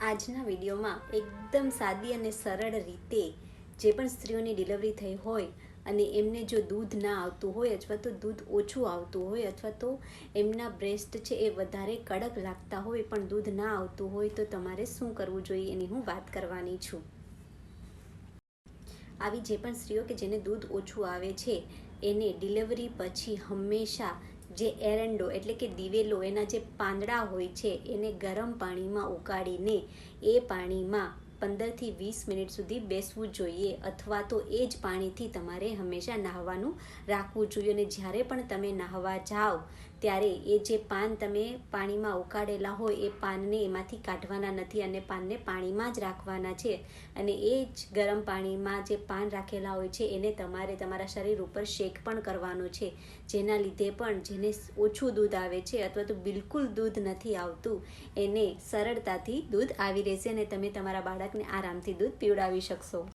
આજના વિડીયોમાં એકદમ સાદી અને સરળ રીતે જે પણ સ્ત્રીઓની ડિલિવરી થઈ હોય અને એમને જો દૂધ ના આવતું હોય અથવા તો દૂધ ઓછું આવતું હોય અથવા તો એમના બ્રેસ્ટ છે એ વધારે કડક લાગતા હોય પણ દૂધ ના આવતું હોય તો તમારે શું કરવું જોઈએ એની હું વાત કરવાની છું. આવી જે પણ સ્ત્રીઓ કે જેને દૂધ ઓછું આવે છે, એને ડિલિવરી પછી હંમેશા જે એરંડો એટલે કે દિવેલો, એના જે પાંદડા હોય છે, એને ગરમ પાણીમાં ઉકાળીને એ પાણીમાં પંદરથી વીસ મિનિટ સુધી બેસવું જોઈએ અથવા તો એ જ પાણીથી તમારે હંમેશા નાહવાનું રાખવું જોઈએ. અને જ્યારે પણ તમે નાહવા જાઓ ત્યારે એ જે પાન તમે પાણીમાં ઉકાળેલા હોય એ પાનને એમાંથી કાઢવાના નથી અને પાનને પાણીમાં જ રાખવાના છે. અને એ જ ગરમ પાણીમાં જે પાન રાખેલા હોય છે, એને તમારે તમારા શરીર ઉપર શેક પણ કરવાનો છે. જેના લીધે પણ જેને ઓછું દૂધ આવે છે અથવા તો બિલકુલ દૂધ નથી આવતું, એને સરળતાથી દૂધ આવી રહેશે અને તમે તમારા બાળકને આરામથી દૂધ પીવડાવી શકશો.